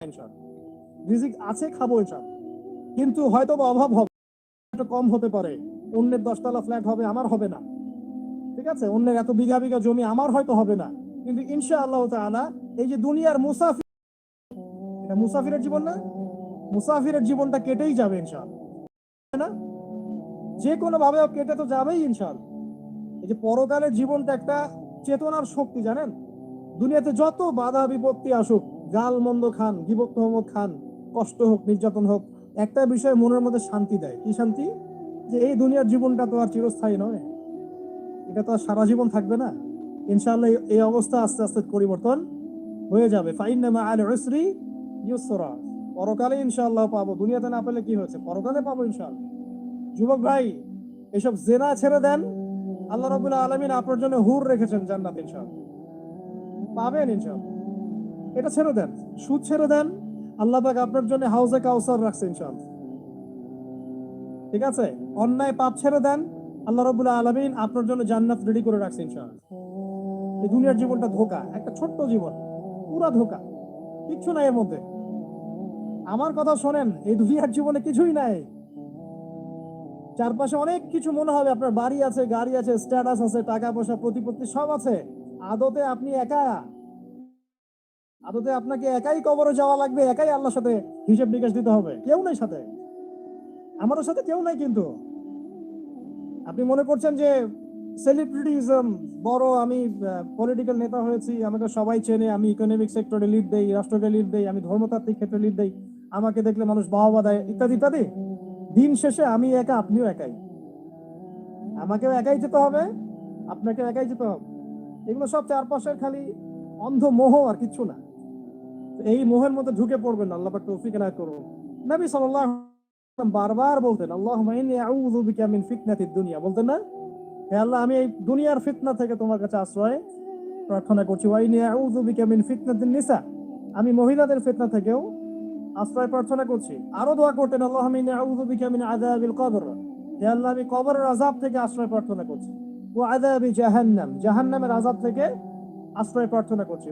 ইনশাআল্লাহ রিজিক আছে, খাব ইনশাআল্লাহ কিন্তু হয়তো বা অভাব হবে। একটু কম হতে পারে। অন্যের দশতলা ফ্ল্যাট হবে, আমার হবে না। ঠিক আছে? অন্যের এত বিঘা বিঘা জমি, আমার হয়তো হবে না। কিন্তু ইনশা আল্লাহ তাআলা এই যে দুনিয়ার মুসাফির, এটা মুসাফিরের জীবন না? মুসাফিরের জীবনটা কেটেই যাবে ইনশাল না? যে কোনো ভাবে কেটে তো যাবেই ইনশাল এই যে পরকালের জীবনটা একটা চেতনার শক্তি, জানেন? দুনিয়াতে যত বাধা বিপত্তি আসুক গাল মন্দ খান বিভক্ত মোহাম্মদ খান, কষ্ট হোক, নির্যাতন হোক, একটা বিষয় মনের মধ্যে শান্তি দেয়। কি শান্তি? যে এই দুনিয়ার জীবনটা তো আর চিরস্থায়ী নয়। এটা তো আর সারা জীবন থাকবে না। ইনশাআল্লাহ এই- অবস্থা আস্তে আস্তে পরিবর্তন হয়ে যাবে। ফাইন্নামা আল উসরি ইউসরা। পরকালে ইনশাআল্লাহ পাবো। দুনিয়াতে না পেলে কি হয়েছে? পরকালে পাবো ইনশাআল্লাহ। যুবক ভাই, এসব জেনা ছেড়ে দেন। আল্লাহ রাব্বুল আলামিন আপনার জন্য হুর রেখেছেন জান্নাত ইনশাআল্লাহ। পাবেন ইনশাআল্লাহ। এটা ছেড়ে দেন। সুদ ছেড়ে দেন। আল্লাহ পাক আপনার জন্য হাউজে কাউসার রাখছে ইনশাআল্লাহ। ঠিক আছে? অন্যায় পাপ ছেড়ে দেন। আল্লাহ রাব্বুল আলামিন আপনার জন্য জান্নাত রেডি করে রাখছে ইনশাআল্লাহ। এই দুনিয়ার জীবনটা ধোকা, একটা ছোট্ট জীবন, পুরা ধোকা, কিচ্ছু নাই এর মধ্যে। আমার কথা শোনেন, এই দুনিয়ার জীবনে কিছুই নাই। চারপাশে অনেক কিছু মনে হবে, আপনার বাড়ি আছে, গাড়ি আছে স্ট্যাটাস আছে, টাকা পয়সা, প্রতিপত্তি সব আছে। আদতে আপনি একা। আদতে আপনাকে একাই কবরে যাওয়া লাগবে, একাই আল্লাহর সাথে হিসেব নিকাশ দিতে হবে। কেউ নাই সাথে। আমারও সাথে কেউ নাই কিন্তু। আপনি মনে করছেন যে সেলিব্রিটিজম বড় আমি পলিটিক্যাল নেতা হয়েছি, আমাকে সবাই চেনে, আমি ইকোনমিক সেক্টরে লিড দেই, রাষ্ট্রকে লিড দেই, আমি ধর্মতাত্ত্বিক ক্ষেত্রে লিড দেই, আমাকে দেখলে মানুষ বাহবা দেয়, ইত্যাদি ইত্যাদি। দিন শেষে আমি একা, আপনিও একাই। আমাকেও একাই যেতে হবে আপনাকে একাই যেতে হবে। এগুলো সব চারপাশের খালি অন্ধ মোহ আর কিচ্ছু না। এই মোহের মধ্যে ঢুকে পড়বেন না, আল্লাহ পাক তৌফিক এনায়েত করুন। নবী সাল্লাল্লাহু বারবার বলতেন বিকা মিন ফিতনাতিদ দুনিয়া। বলতেন না? হে আল্লাহ আমি এই দুনিয়ার ফিতনা থেকে তোমার কাছে আশ্রয় প্রার্থনা করছি। ওয়া ইন্নী আউযু বিকা মিন ফিতনাতিন নিসা। আমি মহিলাদের ফিতনা থেকেও আশ্রয় প্রার্থনা করছি। আরও দোয়া করতেন আল্লাহুম্মা ইন্নী আউযু বিকা মিন আযাবিল কবর। হে আল্লাহ আমি কবরের আযাব থেকে আশ্রয় প্রার্থনা করছি। ওয়া আযাবি জাহান্নাম। জাহান্নামের আযাব থেকে আশ্রয় প্রার্থনা করছি।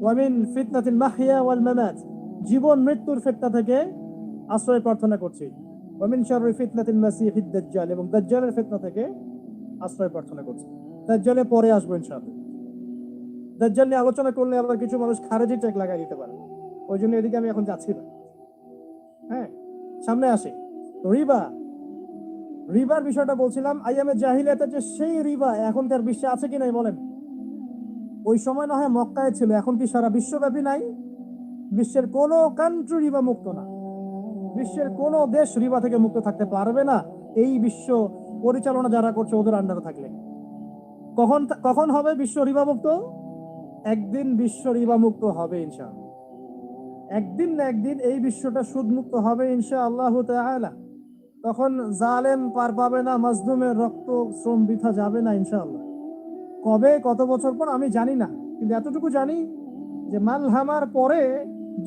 ওয়া- ওয়া মিন ফিতনাতিল মাহইয়া ওয়াল মামাত জীবন, মৃত্যুর ফিতনা থেকে আশ্রয় প্রার্থনা করছি। ওয়া মিন শাররি ফিতনাতিল মাসিহিদ দাজ্জাল এবং দাজ্জালের ফিতনা থেকে আশ্রয় প্রার্থনা করছি। দাজ্জালে পরে আসব ইনশাআল্লাহ। দাজ্জাল নিয়ে আলোচনা করলে আবার কিছু মানুষ খারেজি ট্যাগ লাগাই দিতে পারে। ওই জন্য এদিকে আমি এখন যাচ্ছি না। হ্যাঁ সামনে আসে। রিবা। রিবার বিষয়টা বলছিলাম, আইয়ামে জাহিলিয়াতের যে সেই রিবা এখনকার বিশ্বে আছে কি নাই বলেন? ওই সময় না হয় মক্কায় ছিল, এখন কি সারা বিশ্বব্যাপী নাই? বিশ্বের কোনো কান্ট্রি রিবা মুক্ত না। বিশ্বের কোনো দেশ রিবা থেকে মুক্ত থাকতে পারবে না। এই বিশ্ব পরিচালনা যারা করছে ওদের আন্ডারে থাকলে। কখন কখন হবে বিশ্ব রিবা মুক্ত? একদিন বিশ্ব রিবা মুক্ত হবে ইনশাআল্লাহ। একদিন না একদিন এই বিশ্বটা সুদ মুক্ত হবে ইনশা আল্লাহ তখন জালেম পার পাবে না, মাজলুমের রক্ত শ্রম বৃথা যাবে না ইনশাআল্লাহ। কবে, কত বছর পর, আমি জানি না। কিন্তু এতটুকু জানি যে মালহামার পরে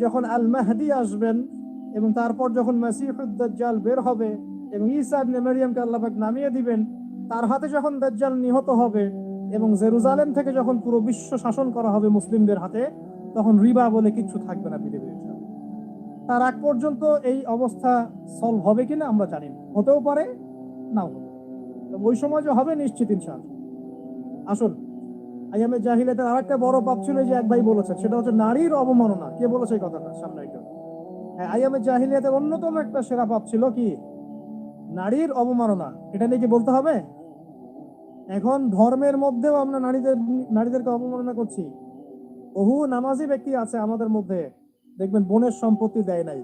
যখন আল মাহদি আসবেন এবং তারপর যখন মাসিহুদ দাজ্জাল বের হবে এবং ঈসা ইবনে মারিয়ামকে আল্লাহ নামিয়ে দিবেন, তার হাতে যখন দাজ্জাল নিহত হবে এবং জেরুজালেম থেকে যখন পুরো বিশ্ব শাসন করা হবে মুসলিমদের হাতে, তখন রিবা বলে কিচ্ছু থাকবে না পৃথিবীর। তার আগ পর্যন্ত এই অবস্থা সলভ হবে কিনা আমরা জানি না। হতেও পারে, নাও হতে ওই সময় যে হবে নিশ্চিত ইনশাআল্লাহ। আসুন। আইয়ামে জাহিলিয়াতের আরেকটা বড় পাপ ছিল যে এক ভাই বলেছে, সেটা হচ্ছে নারীর অবমাননা। কে বলেছে এই কথাটা সামনে একজন হ্যাঁ আইয়ামে জাহিলিয়াতের অন্যতম একটা সেরা পাপ ছিল কি? নারীর অবমাননা। এটা নিয়ে কি বলতে হবে? এখন ধর্মের মধ্যেও আমরা নারীদের, নারীদেরকে অবমাননা করছি। বহু নামাজি ব্যক্তি আছে আমাদের মধ্যে, দেখবেন বোনের সম্পত্তি দেয় নাই।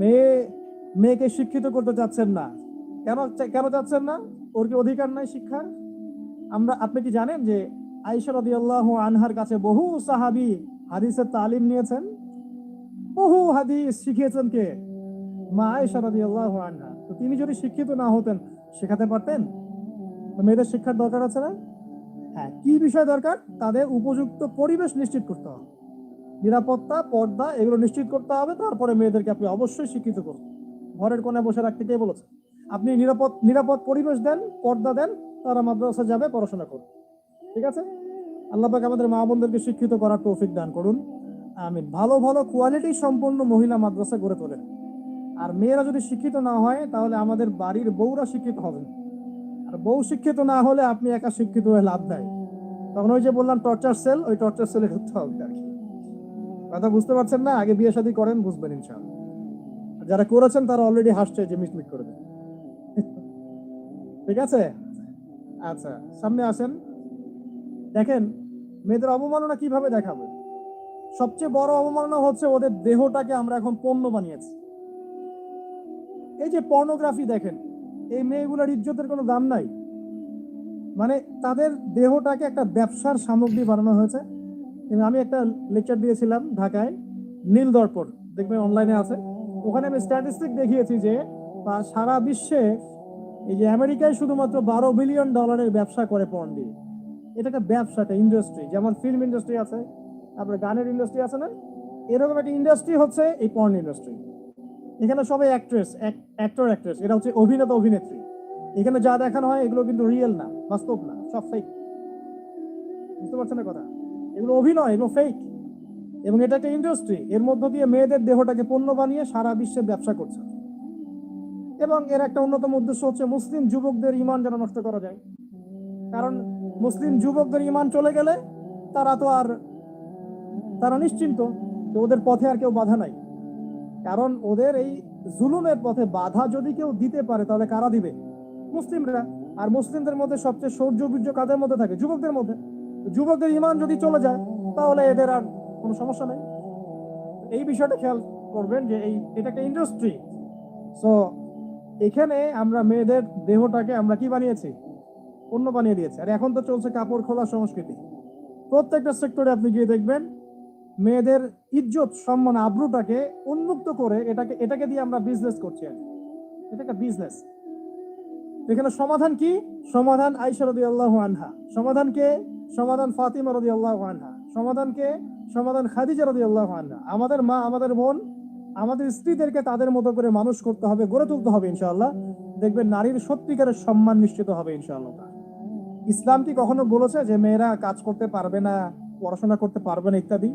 মেয়ে, মেয়েকে শিক্ষিত করতে চাচ্ছেন না। কেন কেন চাচ্ছেন না? ওর কি অধিকার নাই শিক্ষার? আমরা, আপনি কি জানেন যে আইসা আনহার কাছে বহু সাহাবী হাদিসের তালিম নিয়েছেন? বহু হাদিস শিখিয়েছেন কে? মা আয়েশা রাদিয়াল্লাহু আনহা। তো তিনি যদি শিক্ষিত না হতেন, শেখাতে পারতেন? তো মেয়েদের শিক্ষার দরকার আছে না? হ্যাঁ কি বিষয় দরকার? তাদের উপযুক্ত পরিবেশ নিশ্চিত করতে হবে। নিরাপত্তা, পর্দা, এগুলো নিশ্চিত করতে হবে। তারপরে মেয়েদেরকে আপনি অবশ্যই শিক্ষিত করুন। ঘরের কোণে বসে রাখতে কে বলেছে? আপনি নিরাপদ নিরাপদ পরিবেশ দেন, পর্দা দেন, তারা মাদ্রাসা যাবে, পড়াশোনা করবে। ঠিক আছে? আল্লাহ পাক আমাদের মা বোনদেরকে শিক্ষিত করার তৌফিক দান করুন। আমিন। ভালো ভালো কোয়ালিটি সম্পন্ন মহিলা মাদ্রাসা গড়ে তোলেন। আর মেয়েরা যদি শিক্ষিত না হয়, তাহলে আমাদের বাড়ির বউরা শিক্ষিত হবেন। আর বউ শিক্ষিত না হলে আপনি একা শিক্ষিত হয়ে লাভ নাই। তখন ওই যে বললাম টর্চার সেল ওই টর্চার সেলে ঢুকতে হবে আর কি। কথা বুঝতে পারছেন না? আগে বিয়ে শাদী করেন, বুঝবেন ইনশাআল্লাহ। যারা করেছেন, তারা অলরেডি হাসছে যে মিটমিট করে দেন। ঠিক আছে? আচ্ছা সামনে আসেন। দেখেন, মেয়েদের অবমাননা কীভাবে দেখাবে? সবচেয়ে বড় অবমাননা হচ্ছে ওদের দেহটাকে আমরা এখন পণ্য বানিয়েছি। এই যে পর্নোগ্রাফি দেখেন, এই মেয়েগুলোর ইজ্জতের কোনো দাম নাই। মানে তাদের দেহটাকে একটা ব্যবসার সামগ্রী বানানো হয়েছে। আমি একটা লেকচার দিয়েছিলাম ঢাকায় নীল দর্পণ দেখবেন অনলাইনে আছে। ওখানে আমি স্ট্যাটিস্টিক দেখিয়েছি যে সারা বিশ্বে এই যে আমেরিকায় শুধুমাত্র বারো বিলিয়ন ডলারের ব্যবসা করে পর্ন দিয়ে এটা একটা ব্যবসা একটা ইন্ডাস্ট্রি যেমন ফিল্ম ইন্ডাস্ট্রি আছে, তারপরে গানের ইন্ডাস্ট্রি আছে না? এরকম একটা ইন্ডাস্ট্রি হচ্ছে এই পর্ন ইন্ডাস্ট্রি এখানে সবাই অ্যাক্ট্রেস অ্যাক্টর অ্যাক্ট্রেস এটা হচ্ছে অভিনেতা, অভিনেত্রী। এখানে যা দেখানো হয়, এগুলো কিন্তু রিয়েল না, বাস্তব না, সব ফেক বুঝতে পারছেন না কথা? এগুলো অভিনয়, এগুলো ফেক এবং এটা একটা ইন্ডাস্ট্রি এর মধ্য দিয়ে মেয়েদের দেহটাকে পণ্য বানিয়ে সারা বিশ্বে ব্যবসা করছে। এবং এর একটা অন্যতম উদ্দেশ্য হচ্ছে মুসলিম যুবকদের ইমান যেন নষ্ট করা যায়। কারণ মুসলিম যুবকদের ইমান চলে গেলে তারা তো আর, তারা নিশ্চিন্ত যে ওদের পথে আর কেউ বাধা নাই। কারণ ওদের এই জুলুমের পথে বাধা যদি কেউ দিতে পারে, তাহলে কারা দিবে? মুসলিমরা। আর মুসলিমদের মধ্যে সবচেয়ে সৌর্য বীর্য কাদের মধ্যে থাকে? যুবকদের মধ্যে। যুবকদের ইমান যদি চলে যায়, তাহলে এদের আর কোনো সমস্যা নেই। এই বিষয়টা খেয়াল করবেন যে এই, এটা একটা ইন্ডাস্ট্রি সো এখানে আমরা মেয়েদের দেহটাকে আমরা কি বানিয়েছি? পণ্য বানিয়ে দিয়েছি। আর এখন তো চলছে কাপড় খোলা সংস্কৃতি। প্রত্যেকটা সেক্টরে আপনি গিয়ে দেখবেন, মেয়েদের ইজ্জত, সম্মান, আব্রুটাকে উন্মুক্ত করে এটাকে এটাকে দিয়ে আমরা বিজনেস করছি আর। এটা একটা বিজনেস এখানে সমাধান কি? সমাধান আইসা রদি আল্লাহ আনহা। সমাধান কে? সমাধান ফাতিমা রদি আল্লাহ আনহা। সমাধান কে? সমাধান খাদিজা রদি আল্লাহ আনহা। আমাদের মা, আমাদের বোন আমাদের স্ত্রীদেরকে তাদের মতো করে মানুষ করতে হবে, গড়ে তুলতে হবে ইনশাআল্লাহ। দেখবেন নারীর সত্যিকারের সম্মান নিশ্চিত হবে ইনশাআল্লাহ। ইসলাম কি কখনো বলেছে যে মেয়েরা কাজ করতে পারবে না, পড়াশোনা করতে পারবে না ইত্যাদি?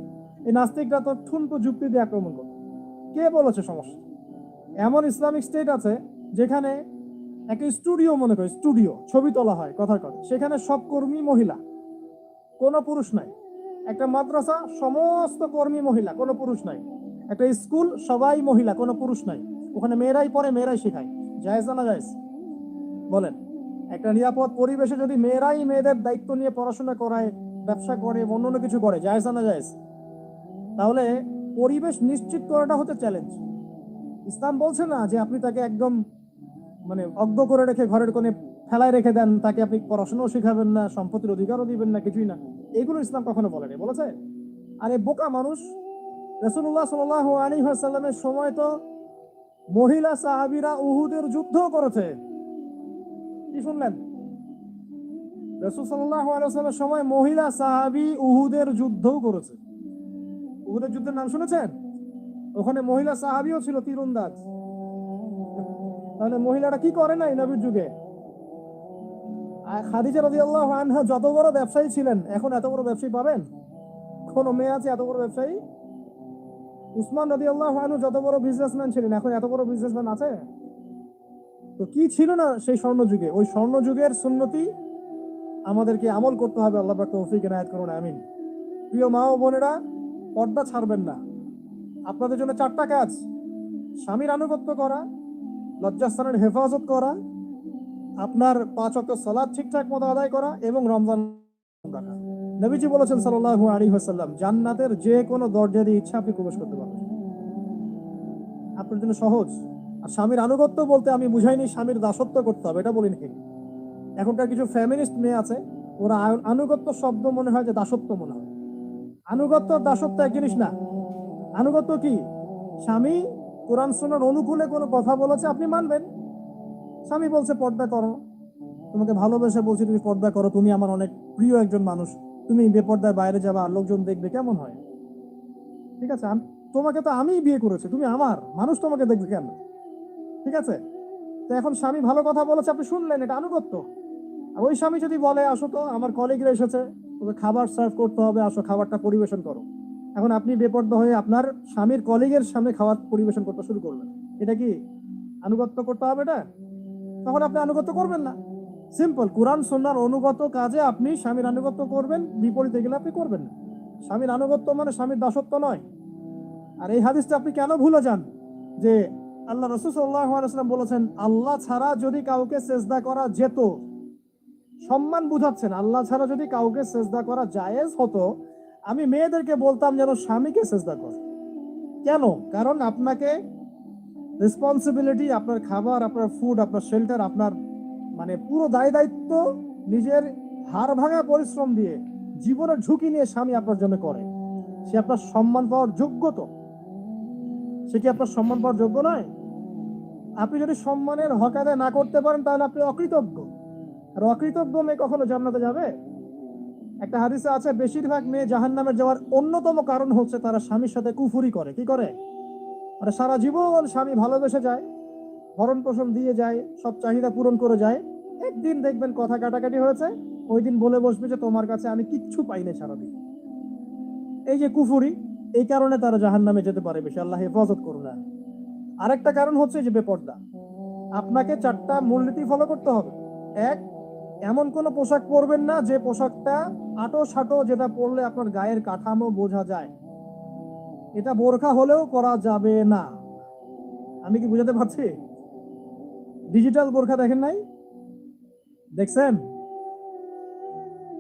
এই নাস্তিকরা তো ঠুনকো যুক্তি দিয়ে আক্রমণ করে কে বলেছে সমস্যা? এমন ইসলামিক স্টেট আছে যেখানে একটা স্টুডিও মনে করে, স্টুডিও, ছবি তোলা হয়, কথার কথা। সেখানে সব কর্মী মহিলা, কোনো পুরুষ নাই। একটা মাদ্রাসা, সমস্ত কর্মী মহিলা, কোনো পুরুষ নাই। একটা স্কুল, সবাই মহিলা, কোনো পুরুষ নাই। ওখানে মেয়েরাই পড়ে, মেয়েরাই শেখায়। জায়েজ না জায়েজ বলেন। একটা নিরাপদ পরিবেশে যদি মেয়েরাই মেয়েদের দায়িত্ব নিয়ে পড়াশোনা করায়, ব্যবসা করে অন্য অন্য কিছু করে, জায়েজ না জায়েজ তাহলে পরিবেশ নিশ্চিত করাটা হচ্ছে চ্যালেঞ্জ ইসলাম বলছে না যে আপনি তাকে একদম মানে অজ্ঞ করে রেখে ঘরের কোণে ফেলায় রেখে দেন, তাকে আপনি পড়াশোনাও শেখাবেন না, সম্পত্তির অধিকারও দিবেন না, কিছুই না। এগুলো ইসলাম কখনো বলেনি, বলেছে? আর আরে বোকা মানুষ রসুল্লাহ সাল আলী সাল্লামের সময় তো মহিলা সাহাবিরা উহুদের যুদ্ধ করেছে। কি শুনলেন? রসুল সাল্লাহ আলাইসাল্লামের সময় মহিলা সাহাবি উহুদের যুদ্ধও করেছে। উহুদের যুদ্ধের নাম শুনেছেন? ওখানে মহিলা সাহাবিও ছিল তীরন্দাজ। তাহলে মহিলারা কি করে নাই নবীর যুগে? খাদিজা রাদিয়াল্লাহু আনহা যত বড় ব্যবসায়ী ছিলেন, এখন এত বড় ব্যবসায়ী পাবেন? কোন মেয়ে আছে এত বড় ব্যবসায়ী? উসমান রাদিয়াল্লাহু আনহু যত বড় বিজনেসম্যান ছিলেন, এখন এত বড় বিজনেসম্যান আছে? তো কি ছিল না সেই স্বর্ণ যুগে ওই স্বর্ণ যুগের সুন্নতি আমাদেরকে আমল করতে হবে, আল্লাহ পাক তৌফিক এনায়েত করুন, আমিন। প্রিয় মা ও বোনেরা, পর্দা ছাড়বেন না। আপনাদের জন্য চারটা কাজ। স্বামীর আনুগত্য করা, লজ্জাস্থানের হেফাজত করা, আপনার পাঁচ অক্ট সালাদ ঠিকঠাক মতো আদায় করা এবং রমজান রাখা নবীজি বলেছেন সাল্লাল্লাহু আলাইহি ওয়াসাল্লাম জান্নাতের যে কোনো দরজা দিয়ে ইচ্ছা আপনি প্রবেশ করতে পারবেন। আপনার জন্য সহজ। আর স্বামীর আনুগত্য বলতে আমি বুঝাইনি স্বামীর দাসত্ব করতে হবে এটা বলিনি এখনকার কিছু ফ্যামিলিস্ট মেয়ে আছে ওরা আনুগত্য শব্দ মনে হয় যে দাসত্ব মনে হয়। আনুগত্য দাসত্ব এক জিনিস না। আনুগত্য কি? স্বামী কোরআন শোনার অনুকূলে কোনো কথা বলেছে আপনি মানবেন। স্বামী বলছে পর্দা করো। তোমাকে ভালোবেসে বলছি, তুমি পর্দা করো, তুমি আমার অনেক প্রিয় একজন মানুষ। তুমি বেপর্দায় বাইরে যাবা, লোকজন দেখবে, কেমন হয়? ঠিক আছে তোমাকে তো আমিই বিয়ে করেছি, তুমি আমার। মানুষ তোমাকে দেখবে কেন? ঠিক আছে? তো এখন স্বামী ভালো কথা বলেছে, আপনি শুনলেন এটা আনুগত্য। আর ওই স্বামী যদি বলে, আসো তো, আমার কলিগরা এসেছে তোকে খাবার সার্ভ করতে হবে, আসো, খাবারটা পরিবেশন করো। এখন আপনি বেপর্দা হয়ে আপনার স্বামীর কলিগের সামনে খাবার পরিবেশন করতে শুরু করলেন। এটা কি আনুগত্য করতে হবে এটা? তখন আপনি আনুগত্য করবেন না। সিম্পল কোরআন সন্ন্যার অনুগত কাজে আপনি স্বামীর আনুগত্য করবেন বিপরীতে গেলে আপনি করবেন না স্বামীর আনুগত্য মানে স্বামীর দাসত্ব নয় আর এই হাদিসটা আপনি কেন ভুলে যান যে আল্লাহ রসুল বলেছেন আল্লাহ ছাড়া যদি কাউকে সেজদা করা যেত সম্মান বুঝাচ্ছেন, আল্লাহ ছাড়া যদি কাউকে সেজদা করা জায়েজ হতো, আমি মেয়েদেরকে বলতাম যেন স্বামীকে সেজদা কর। কেন? কারণ আপনাকে রেসপন্সিবিলিটি আপনার খাবার, আপনার ফুড আপনার শেল্টার আপনার মানে পুরো দায় দায়িত্ব নিজের হাড় ভাঙা পরিশ্রম দিয়ে জীবনের ঝুঁকি নিয়ে স্বামী আপনার জন্য করে। সে আপনার সম্মান পাওয়ার যোগ্য তো? সে কি আপনার সম্মান পাওয়ার যোগ্য নয়? আপনি যদি সম্মানের হক আদায় না করতে পারেন, তাহলে আপনি অকৃতজ্ঞ। আর অকৃতজ্ঞ মেয়ে কখনো জান্নাতে যাবে? একটা হাদিসে আছে, বেশিরভাগ মেয়ে জাহান্নামে যাওয়ার অন্যতম কারণ হচ্ছে তারা স্বামীর সাথে কুফুরি করে। কি করে? মানে সারা জীবন স্বামী ভালোবেসে যায়। ভরণ পোষণ দিয়ে যায়, সব চাহিদা পূরণ করে যায়। একদিন দেখবেন কথা কাটাকাটি হয়েছে, ওই দিন বলে বসবে যে, তোমার কাছে আমি কিচ্ছু পাইনি সারাদিন। এই যে কুফুরি, এই কারণে তারা জাহান নামে যেতে পারে বেশি। আল্লাহ হেফাজত করুন। আরেকটা কারণ হচ্ছে যে, বেপর্দা। আপনাকে চারটা মূলনীতি ফলো করতে হবে। এক, এমন কোনো পোশাক পরবেন না যে পোশাকটা আটো সাটো যেটা পরলে আপনার গায়ের কাঠামো বোঝা যায়। এটা বোরখা হলেও করা যাবে না। আমি কি বুঝাতে পারছি? ডিজিটাল বোরখা দেখেন নাই? দেখছেন?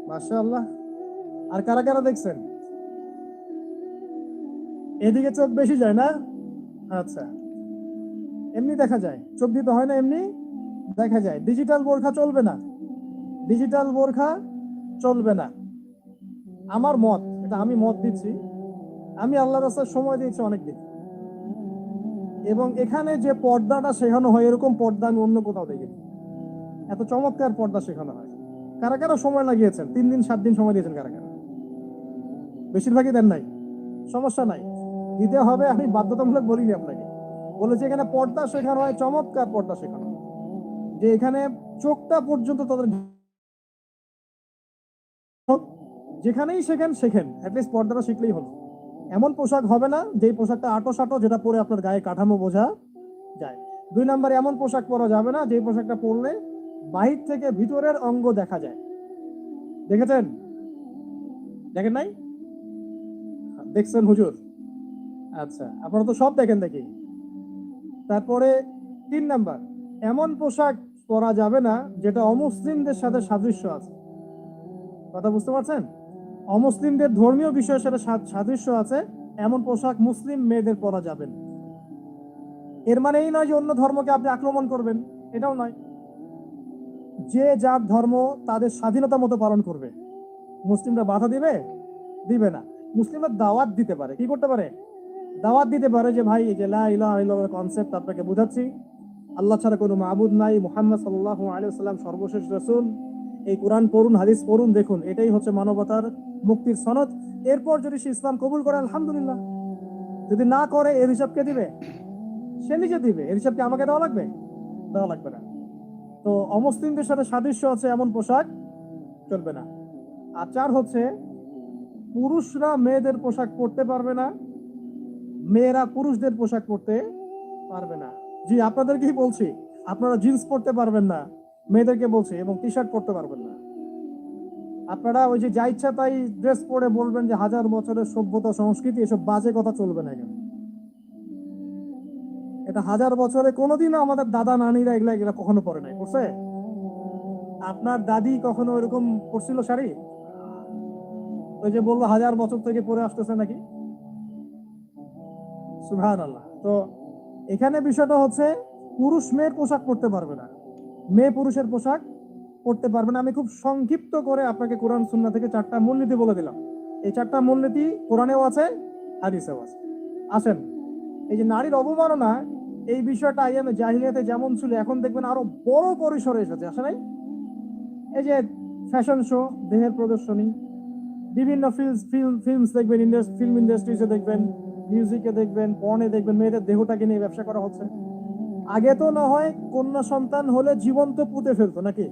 মাশাআল্লাহ। আর কারা কারা দেখছেন? এদিকে চোখ বেশি যায় না? আচ্ছা। এমনি দেখা যায়। চোখ দিতে হয় না এমনি? দেখা যায়। ডিজিটাল বোরখা চলবে না। ডিজিটাল বোরখা চলবে না। আমার মত, এটা আমি মত দিচ্ছি। আমি আল্লাহ রাস্তার সময় দিয়েছি অনেকদিন। এবং এখানে যে পর্দাটা শেখানো হয়, এরকম পর্দা আমি অন্য কোথাও দেখিনি এত চমৎকার পর্দা শেখানো হয়। কারা কারা সময় লাগিয়েছেন? তিন দিন, সাত দিন সময় দিয়েছেন কারা কারা? বেশিরভাগই দেন নাই। সমস্যা নাই। দিতে হবে, আমি বাধ্যতামূলক বলিনি আপনাকে। বলেছি এখানে পর্দা শেখানো হয়, চমৎকার পর্দা শেখানো যে এখানে চোখটা পর্যন্ত তাদের যেখানেই শেখেন শেখেন। অ্যাটলিস্ট পর্দাটা শিখলেই হলো। এমন পোশাক হবে না, যেই পোশাকটা আটো সাটো, যেটা পরে আপনার গায়ে কাঠামো বোঝা যায়। দুই নম্বরে এমন পোশাক পরা যাবে না, যেই পোশাকটা পরলে বাহির থেকে ভিতরের অঙ্গ দেখা যায়। দেখেছেন? দেখেন নাই? দেখছেন হুজুর? আচ্ছা আপনারা তো সব দেখেন দেখি। তারপরে তিন নাম্বার, এমন পোশাক পরা যাবে না, যেটা অমুসলিমদের সাথে সাদৃশ্য আছে। কথা বুঝতে পারছেন? অমুসলিমদের ধর্মীয় বিষয়ের সাথে সাদৃশ্য আছে, এমন পোশাক মুসলিম মেয়েদের পরা যাবে না। এর মানে এই নয় যে অন্য ধর্মকে আপনি আক্রমণ করবেন, এটাও নয়। যে যার ধর্ম তাদের স্বাধীনতা মতো পালন করবে। মুসলিমরা বাধা দিবে? দিবে না। মুসলিমরা দাওয়াত দিতে পারে। কি করতে পারে? দাওয়াত দিতে পারে যে, ভাই যে কনসেপ্ট আপনাকে বুঝাচ্ছি। আল্লাহ ছাড়া কোনো মাহবুদ নাই। মোহাম্মদ সাল্লাহ আলাইহি ওয়াসাল্লাম সর্বশেষ রাসূল। এই কোরআন পড়ুন, হাদিস পড়ুন, দেখুন। এটাই হচ্ছে মানবতার মুক্তির সনদ। এরপর যদি সে ইসলাম কবুল করে, আলহামদুলিল্লাহ। যদি না করে, এর হিসাব কে দিবে? সে নিজে দিবে। এর হিসাব কি আমাকে দেওয়া লাগবে? দেওয়া লাগবে না। তো অমুসলিমদের সাথে সাদৃশ্য আছে এমন পোশাক, চলবে না। আর চার হচ্ছে, পুরুষরা মেয়েদের পোশাক পরতে পারবে না, মেয়েরা পুরুষদের পোশাক পরতে পারবে না। জি, আপনাদেরকেই বলছি, আপনারা জিন্স পরতে পারবেন না। মেয়েদেরকে বলছে এবং টি শার্ট পরতে পারবেন না। আপনারা ওই যে যা ইচ্ছা তাই ড্রেস পরে বলবেন যে হাজার বছরের সভ্যতা, সংস্কৃতি, এসব বাজে কথা চলবে না এখানে। এটা হাজার বছরে কোনোদিনও আমাদের দাদা, নানিরা এগুলা এগুলা কখনো পরে নাই। পড়ছে আপনার দাদি কখনো এরকম পড়ছিল শাড়ি? ওই যে বলল হাজার বছর থেকে পরে আসতেছে নাকি? সুহান আল্লাহ তো এখানে বিষয়টা হচ্ছে পুরুষ মেয়ের পোশাক পরতে পারবে না। মেয়ে পুরুষের পোশাক পড়তে না। আমি খুব সংক্ষিপ্ত করে আপনাকে কোরআন সুন্না থেকে চারটা মূলনীতি বলে দিলাম। এই চারটা মূলনীতি কোরআনেও আছে, হাদিসেও আছে। আসেন, এই যে নারীর অবমাননা, এই বিষয়টা আইএমএ জাহিলিয়াতে যেমন ছিল, এখন দেখবেন আরও বড় পরিসরে এসেছে। আসে নাই? এই যে ফ্যাশন শো, দেহের প্রদর্শনী, বিভিন্ন ফিল্ম ফিল্ম, ফিল্মস দেখবেন ফিল্ম ইন্ডাস্ট্রিজে দেখবেন, মিউজিকে দেখবেন, পর্নে দেখবেন, মেয়েদের দেহটাকে নিয়ে ব্যবসা করা হচ্ছে। আগে তো না হয় কন্যা সন্তান হলে জীবন্ত পুঁতে ফেলতো নাকি?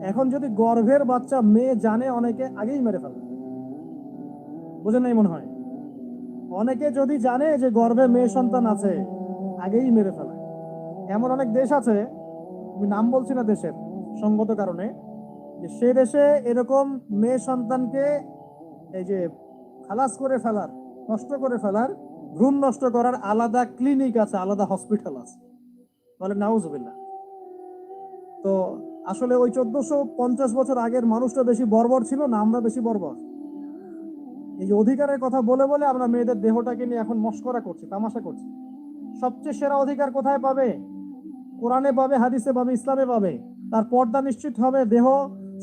এখন যদি গর্ভের বাচ্চা মেয়ে জানে, অনেকে আগেই মেরে ফেলে। বুঝেন নাই মনে হয়? অনেকে যদি জানে যে গর্ভে মেয়ে সন্তান আছে, আগেই মেরে ফেলে। এমন অনেক দেশ আছে, আমি নাম বলছি না দেশের, সঙ্গত কারণে, যে সে দেশে এরকম মেয়ে সন্তানকে এই যে খালাস করে ফেলার, নষ্ট করে ফেলার, ভ্রূণ নষ্ট করার আলাদা ক্লিনিক আছে, আলাদা হসপিটাল আছে। বলে নাউজবিল্লা তো আসলে ওই চোদ্দশো পঞ্চাশ বছর আগের মানুষটা বেশি বর্বর ছিল না, আমরা বেশি বর্বর। এই অধিকারের কথা বলে বলে আমরা মেয়েদের দেহটাকে নিয়ে এখন মস্করা করছি, তামাশা করছি। সবচেয়ে সেরা অধিকার কোথায় পাবে? কোরআনে পাবে, হাদিসে পাবে, ইসলামে পাবে। তার পর্দা নিশ্চিত হবে, দেহ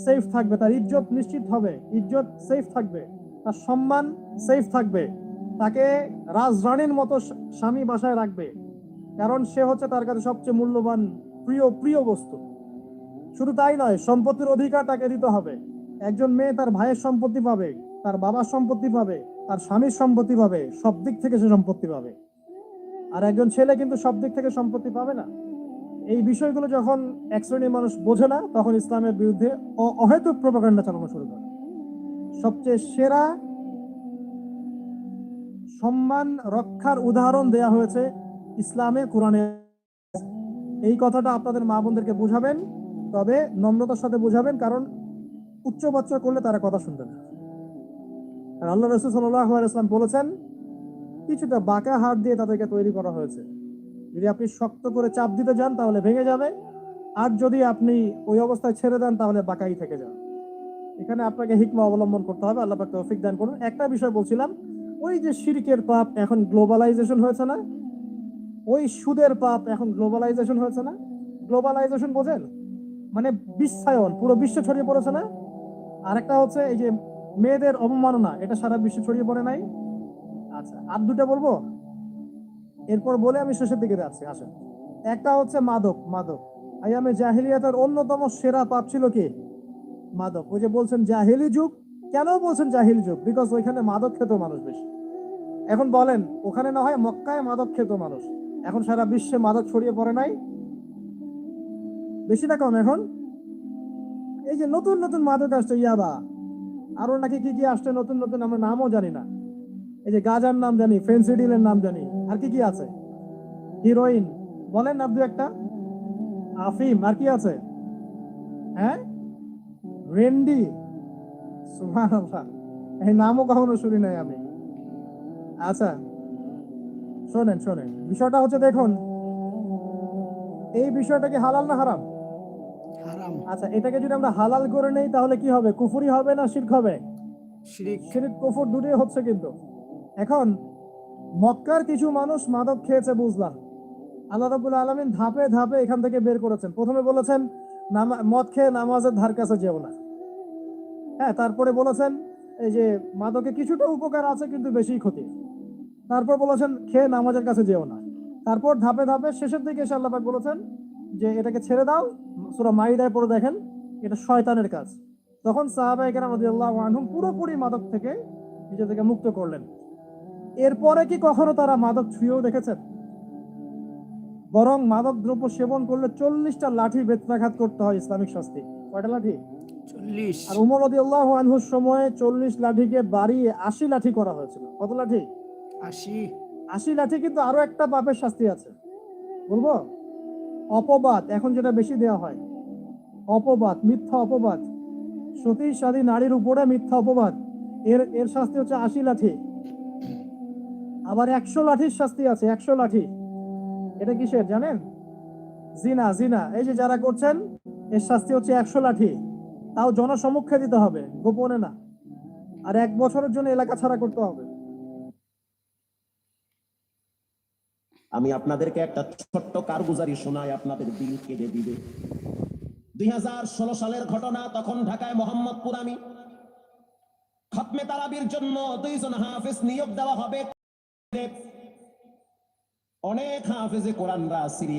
সেফ থাকবে, তার ইজ্জত নিশ্চিত হবে, ইজ্জত সেফ থাকবে, তার সম্মান সেফ থাকবে। তাকে রাজরানীর মতো স্বামী বাসায় রাখবে। কারণ সে হচ্ছে তার কাছে সবচেয়ে মূল্যবান, প্রিয় প্রিয় বস্তু। শুধু তাই নয়, সম্পত্তির অধিকার তাকে দিতে হবে। একজন মেয়ে তার ভাইয়ের সম্পত্তি পাবে, তার বাবার সম্পত্তি পাবে, তার স্বামীর সম্পত্তি পাবে, সব দিক থেকে সে সম্পত্তি পাবে। আর একজন ছেলে কিন্তু সব দিক থেকে সম্পত্তি পাবে না। এই বিষয়গুলো যখন এক শ্রেণির মানুষ বোঝে না, তখন ইসলামের বিরুদ্ধে অহেতুক প্রপাগান্ডা চালানো শুরু করে। সবচেয়ে সেরা সম্মান রক্ষার উদাহরণ দেয়া হয়েছে ইসলামে, কোরআনে। এই কথাটা আপনাদের মা বোনদেরকে বুঝাবেন, তবে নম্রতার সাথে বুঝাবেন, কারণ উচ্চ বাচ্চা করলে তারা কথা শুনবে না। আর আল্লাহ রসুল সাল্লাহ ইসলাম বলেছেন, কিছুটা বাঁকা হাত দিয়ে তাদেরকে তৈরি করা হয়েছে। যদি আপনি শক্ত করে চাপ দিতে যান, তাহলে ভেঙে যাবে। আর যদি আপনি ওই অবস্থায় ছেড়ে দেন, তাহলে বাঁকাই থেকে যান এখানে আপনাকে হিকমা অবলম্বন করতে হবে, আল্লাহ তৌফিক দান করুন। একটা বিষয় বলছিলাম, ওই যে শিরকের পাপ এখন গ্লোবালাইজেশন হয়েছে না? ওই সুদের পাপ এখন গ্লোবালাইজেশন হয়েছে না? গ্লোবালাইজেশন বোঝেন? মানে বিশ্বায়ন, পুরো বিশ্বে ছড়িয়ে পড়েছে না? আরেকটা হচ্ছে এই যে মেয়েদের অবমাননা, এটা সারা বিশ্বে ছড়িয়ে পড়ে নাই? আচ্ছা আর দুটো বলব? এরপর বলে আমি শেষের দিকে যাচ্ছি, আসেন। একটা হচ্ছে মাদক মাদক। আয়ামে জাহিলিয়াতের অন্যতম সেরা পাপ ছিল কি? মাদক। ওই যে বলছেন জাহিলি যুগ, কেন বলছেন জাহিলি যুগ? বিকজ ওইখানে মাদক খেত মানুষ বেশি। এখন বলেন, ওখানে না হয় মক্কায় মাদক খেত মানুষ। এখন সারা বিশ্বে মাদক ছড়িয়ে পড়ে নাই। বেশি না কম এখন। এই যে নতুন নতুন মাদক আসছে, ইয়াবা। আরও নাকি কি কি আসছে নতুন নতুন আমরা নামও জানি না। এই যে গাজার নাম জানি ফেন্সিডিলের নাম জানি। আর কি কি আছে? হিরোইন। বলেন না দু একটা। আফিম, আর কি আছে? হ্যাঁ? রেন্ডি। সুবহানাল্লাহ। এই নামও কখনো শুনি নাই আমি। আচ্ছা। শোনেন শোনেন। বিষয়টা হচ্ছে দেখুন এই বিষয়টা কি হালাল না হারাম? হারাম। আচ্ছা এটাকে যদি আমরা হালাল করে নেই তাহলে কি হবে? কুফুরি হবে না শিরক হবে? শিরিক। শিরিক কুফর দুটোই হচ্ছে কিন্তু। এখন মক্কার কিছু মানুষ মাদক খেয়েছে বুঝলাম। আল্লাহ রাবুল আলমিন ধাপে ধাপে এখান থেকে বের করেছেন। প্রথমে বলেছেন মদ খেয়ে নামাজের ধার কাছে যেও না। হ্যাঁ তারপরে বলেছেন এই যে মাদকে কিছুটা উপকার আছে কিন্তু বেশি ক্ষতি। তারপর বলেছেন খেয়ে নামাজের কাছে যেও না। তারপর ধাপে ধাপে শেষের দিকে এসে আল্লাহ পাক বলেছেন যে এটাকে ছেড়ে দাও। সুরা মাইদায় পড়ে দেখেন এটা শয়তানের কাজ। তখন রাদিয়াল্লাহু আনহুম পুরোপুরি মাদক থেকে নিজেদেরকে মুক্ত করলেন। এরপরে কি কখনো তারা মাদক ছুঁয়েও দেখেছেন? বরং মাদক দ্রব্য সেবন করলে চল্লিশটা লাঠি বেত্রাঘাত করতে হয় ইসলামিক শাস্তি। কয়টা লাঠি? চল্লিশ। আর উমর রাদিয়াল্লাহু আনহুর সময়ে চল্লিশ লাঠিকে বাড়িয়ে আশি লাঠি করা হয়েছিল। কত লাঠি? আশি আশি লাঠি কিন্তু আরও একটা পাপের শাস্তি আছে। বলব? অপবাদ, এখন যেটা বেশি দেওয়া হয়। অপবাদ, মিথ্যা অপবাদ। সতী সাদী নারীর উপরে মিথ্যা অপবাদ। এর এর শাস্তি হচ্ছে আশি লাঠি। আবার একশো লাঠির শাস্তি আছে, একশো লাঠি। এটা কিসের জানেন? জিনা জিনা। এই যে যারা করছেন, এর শাস্তি হচ্ছে একশো লাঠি। তাও জনসমক্ষে দিতে হবে, গোপনে না। আর এক বছরের জন্য এলাকা ছাড়া করতে হবে। আমি আপনাদেরকে একটা ছোট্ট কারগুজারি শোনাই, আপনাদের দিল কেঁদে দিবে। দুই সালের ঘটনা, তখন ঢাকায় মোহাম্মদপুর আমি। খতমে তারাবির জন্য দুইজন হাফেজ নিয়োগ দেওয়া হবে। অনেক হাফেজে কোরআনরা সিরিয়া